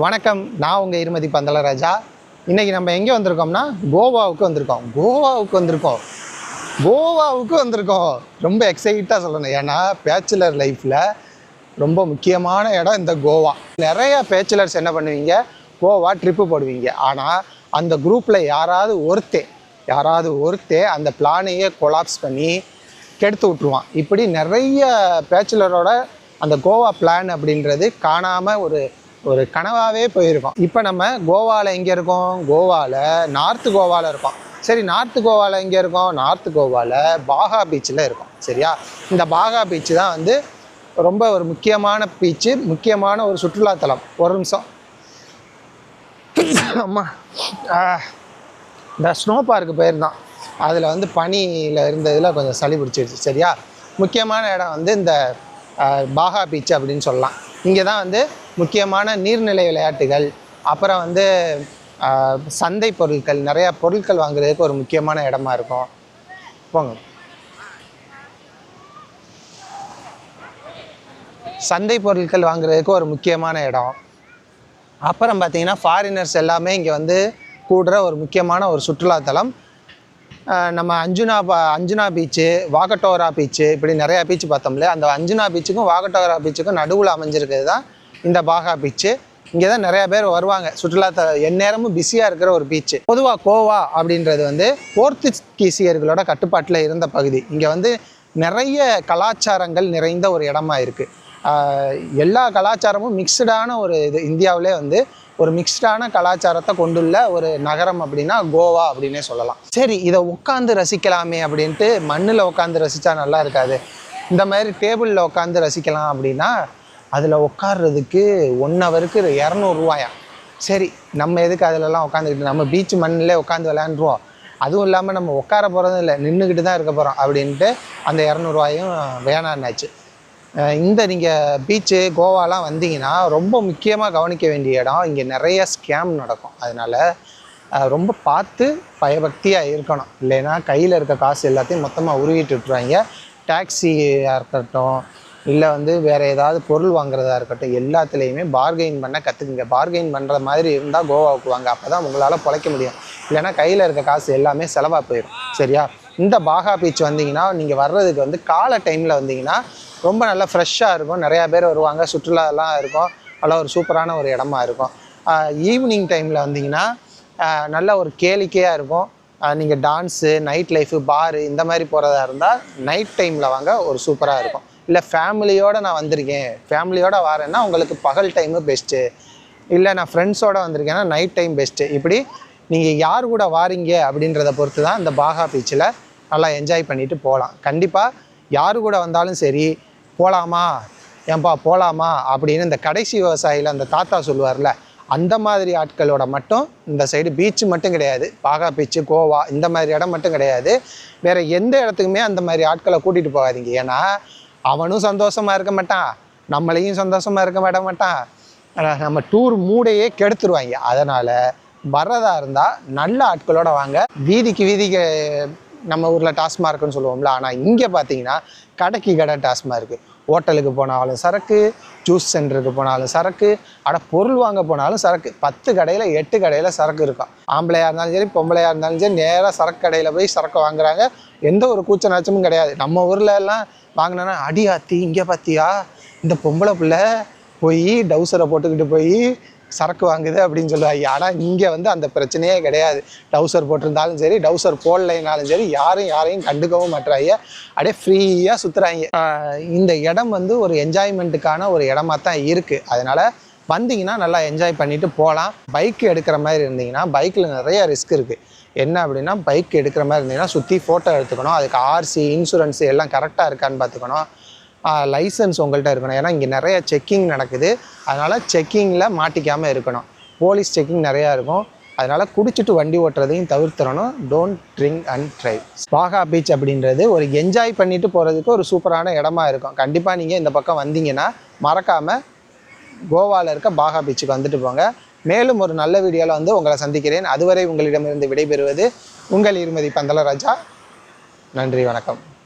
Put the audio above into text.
வணக்கம் நான் உங்கள் இருமதி பந்தலராஜா. இன்றைக்கி நம்ம எங்கே வந்திருக்கோம்னா கோவாவுக்கு வந்திருக்கோம். கோவாவுக்கு வந்திருக்கோம். கோவாவுக்கு வந்திருக்கோம். ரொம்ப எக்ஸைட்டாக சொல்லணும். ஏன்னா பேச்சுலர் லைஃப்பில் ரொம்ப முக்கியமான இடம் இந்த கோவா. நிறைய பேச்சுலர்ஸ் என்ன பண்ணுவீங்க? கோவா ட்ரிப்பு போடுவீங்க. ஆனால் அந்த குரூப்பில் யாராவது ஒருத்தே யாராவது ஒருத்தே அந்த பிளானையே கொலாப்ஸ் பண்ணி கெடுத்து விட்ருவான் இப்படி நிறைய பேச்சுலரோட அந்த கோவா பிளான் அப்படின்றது காணாமல் ஒரு ஒரு கனவாகவே போயிருக்கோம். இப்போ நம்ம கோவாவில் எங்கே இருக்கோம்? கோவாவில் நார்த்து கோவாவில் இருக்கோம். சரி நார்த்து கோவாவில் எங்கே இருக்கோம்? நார்த்து கோவாவில் பாகா பீச்சில் இருக்கோம். சரியா? இந்த பாகா பீச் தான் வந்து ரொம்ப ஒரு முக்கியமான பீச்சு முக்கியமான ஒரு சுற்றுலாத்தலம். ஒரு நிமிஷம். அம்மா. இந்த ஸ்னோ பார்க்கு போயிருந்தான். அதில் வந்து பனியில் இருந்ததில் கொஞ்சம் சளி பிடிச்சிருச்சு. சரியா? முக்கியமான இடம் வந்து இந்த பாகா பீச் அப்படின்னு சொல்லலாம். இங்கே தான் வந்து முக்கியமான நீர்நிலை விளையாட்டுகள் அப்புறம் வந்து சந்தை பொருட்கள் நிறையா பொருட்கள் வாங்குறதுக்கு ஒரு முக்கியமான இடமா இருக்கும். போங்க. சந்தை பொருட்கள் வாங்குறதுக்கு ஒரு முக்கியமான இடம். அப்புறம் பார்த்தீங்கன்னா ஃபாரினர்ஸ் எல்லாமே இங்கே வந்து கூடுற ஒரு முக்கியமான ஒரு சுற்றுலாத்தலம் நம்ம அஞ்சுனா பா அஞ்சுனா பீச்சு வாகட்டோரா பீச்சு இப்படி நிறையா பீச் பார்த்தோம்ல அந்த அஞ்சுனா பீச்சுக்கும் வாகட்டோரா பீச்சுக்கும் நடுவில் அமைஞ்சிருக்கிறது தான் இந்த பாகா பீச்சு இங்கே தான் நிறையா பேர் வருவாங்க. சுற்றுலா எந்நேரமும் பிஸியாக இருக்கிற ஒரு பீச்சு பொதுவாக கோவா அப்படின்றது வந்து போர்த்துகீசியர்களோட கட்டுப்பாட்டில் இருந்த பகுதி. இங்கே வந்து நிறைய கலாச்சாரங்கள் நிறைந்த ஒரு இடமா இருக்குது எல்லா கலாச்சாரமும் மிக்சடான ஒரு இது. இந்தியாவிலே வந்து ஒரு மிக்ஸ்டான கலாச்சாரத்தை கொண்டுள்ள ஒரு நகரம் அப்படின்னா கோவா அப்படின்னே சொல்லலாம். சரி இதை உட்காந்து ரசிக்கலாமே அப்படின்ட்டு மண்ணில் உட்காந்து ரசித்தா நல்லா இருக்காது. இந்த மாதிரி டேபிளில் உட்காந்து ரசிக்கலாம் அப்படின்னா அதில் உட்கார்றதுக்கு ஒன் ஹவருக்கு இரநூறுவாயா சரி நம்ம எதுக்கு அதிலலாம் உட்காந்துக்கிட்டு நம்ம பீச் மண்ணிலே உட்காந்து விளையாண்டுருவோம். அதுவும் இல்லாமல் நம்ம உட்கார போகிறதும் இல்லை நின்றுக்கிட்டு தான் இருக்க போகிறோம் அப்படின்ட்டு அந்த இரநூறுவாயும் வேணான்னாச்சு. இந்த நீங்கள் பீச்சு கோவாலாம் வந்தீங்கன்னா ரொம்ப முக்கியமாக கவனிக்க வேண்டிய இடம் இங்கே நிறைய ஸ்கேம் நடக்கும். அதனால் ரொம்ப பார்த்து பயபக்தியாக இருக்கணும். இல்லைன்னா கையில் இருக்க காசு எல்லாத்தையும் மொத்தமாக உருவிட்டு விட்டுருவாங்க. டாக்ஸியாக இருக்கட்டும் இல்லை வந்து வேறு ஏதாவது பொருள் வாங்குறதா இருக்கட்டும் எல்லாத்துலேயுமே பார்கெயின் பண்ண கற்றுக்குங்க பார்கெயின் பண்ணுற மாதிரி இருந்தால் கோவாவுக்கு வாங்க. அப்போ தான் உங்களால் பொழைக்க முடியும். இல்லைன்னா கையில் இருக்க காசு எல்லாமே செலவாக போயிடும். சரியா? இந்த பாகா பீச் வந்தீங்கன்னா நீங்கள் வர்றதுக்கு வந்து காலை டைமில் வந்தீங்கன்னா ரொம்ப நல்லா ஃப்ரெஷ்ஷாக இருக்கும். நிறையா பேர் வருவாங்க. சுற்றுலாலாம் இருக்கும். நல்லா ஒரு சூப்பரான ஒரு இடமா இருக்கும். ஈவினிங் டைமில் வந்தீங்கன்னா நல்ல ஒரு கேளிக்கையாக இருக்கும். நீங்கள் டான்ஸு நைட் லைஃபு பாரு இந்த மாதிரி போகிறதா இருந்தால் நைட் டைமில் வாங்க ஒரு சூப்பராக இருக்கும். இல்லை ஃபேமிலியோடு நான் வந்திருக்கேன். ஃபேமிலியோடு வரேன்னா உங்களுக்கு பகல் டைமு பெஸ்ட்டு இல்லை நான் ஃப்ரெண்ட்ஸோடு வந்திருக்கேன்னா நைட் டைம் பெஸ்ட்டு இப்படி நீங்கள் யார் கூட வாரீங்க அப்படின்றத பொறுத்து தான் இந்த பாகா பீச்சில் நல்லா என்ஜாய் பண்ணிவிட்டு போகலாம். கண்டிப்பாக யார் கூட வந்தாலும் சரி போகலாமா ஏன்பா போகலாமா அப்படின்னு இந்த கடைசி விவசாயியில் அந்த தாத்தா சொல்லுவார்ல அந்த மாதிரி ஆட்களோட மட்டும் இந்த சைடு பீச்சு மட்டும் கிடையாது. பாகா பீச்சு கோவா இந்த மாதிரி இடம் மட்டும் கிடையாது. வேற எந்த இடத்துக்குமே அந்த மாதிரி ஆட்களை கூட்டிகிட்டு போகாதீங்க. ஏன்னா அவனும் சந்தோஷமா இருக்க மாட்டான். நம்மளையும் சந்தோஷமாக இருக்க விட மாட்டான். நம்ம டூர் மூடையே கெடுத்துருவாங்க. அதனால் வர்றதா இருந்தால் நல்ல ஆட்களோட வாங்க. வீதிக்கு வீதிக்கு நம்ம ஊரில் டாஸ்மார்க்குன்னு சொல்லுவோம்ல ஆனால் இங்கே பார்த்தீங்கன்னா கடைக்கு கடை டாஸ்மார்க்கு ஹோட்டலுக்கு போனாலும் சரக்கு ஜூஸ் சென்டருக்கு போனாலும் சரக்கு ஆனால் பொருள் வாங்க போனாலும் சரக்கு. பத்து கடையில் எட்டு கடையில் சரக்கு இருக்கும். ஆம்பளையாக இருந்தாலும் சரி பொம்பளையாக இருந்தாலும் சரி நேராக சரக்கு கடையில் போய் சரக்கு வாங்குறாங்க. எந்த ஒரு கூச்ச நாச்சமும் கிடையாது. நம்ம ஊரில் எல்லாம் வாங்கினோன்னா அடி ஆத்தி இங்கே பார்த்தியா இந்த பொம்பளை பிள்ளை போய் டவுசரை போட்டுக்கிட்டு போய் சரக்கு வாங்குது அப்படின்னு சொல்லுவாங்க. ஆனால் இங்கே வந்து அந்த பிரச்சனையே கிடையாது. டவுசர் போட்டிருந்தாலும் சரி டவுசர் போடலைனாலும் சரி யாரும் யாரையும் கண்டுக்கவும் மாட்டுறாங்க அப்படியே ஃப்ரீயாக சுற்றுறாங்க இந்த இடம் வந்து ஒரு என்ஜாய்மெண்ட்டுக்கான ஒரு இடமா தான் இருக்குது அதனால் வந்தீங்கன்னா நல்லா என்ஜாய் பண்ணிவிட்டு போகலாம் பைக் எடுக்கிற மாதிரி இருந்தீங்கன்னா பைக்கில் நிறைய ரிஸ்க் இருக்குது என்ன அப்படின்னா பைக் எடுக்கிற மாதிரி இருந்தீங்கன்னா சுற்றி ஃபோட்டோ எடுத்துக்கணும். அதுக்கு ஆர்சி இன்சூரன்ஸ் எல்லாம் கரெக்டாக இருக்கான்னு பார்த்துக்கணும். லைசன்ஸ் உங்கள்கிட்ட இருக்கணும். ஏன்னா இங்கே நிறைய செக்கிங் நடக்குது. அதனால் செக்கிங்கில் மாட்டிக்காமல் இருக்கணும். போலீஸ் செக்கிங் நிறையா இருக்கும். அதனால் குடிச்சிட்டு வண்டி ஓட்டுறதையும் தவிர்த்துறணும் don't drink and drive Baga beach அப்படின்றது ஒரு என்ஜாய் பண்ணிட்டு போகிறதுக்கு ஒரு சூப்பரான இடமா இருக்கும். கண்டிப்பாக நீங்கள் இந்த பக்கம் வந்தீங்கன்னா மறக்காமல் கோவாவில் இருக்க பாகா பீச்சுக்கு வந்துட்டு போங்க. மேலும் ஒரு நல்ல வீடியோவில் வந்து உங்களை சந்திக்கிறேன். அதுவரை உங்களிடமிருந்து விடைபெறுவது உங்கள் இருமதி பந்தலராஜா. நன்றி வணக்கம்.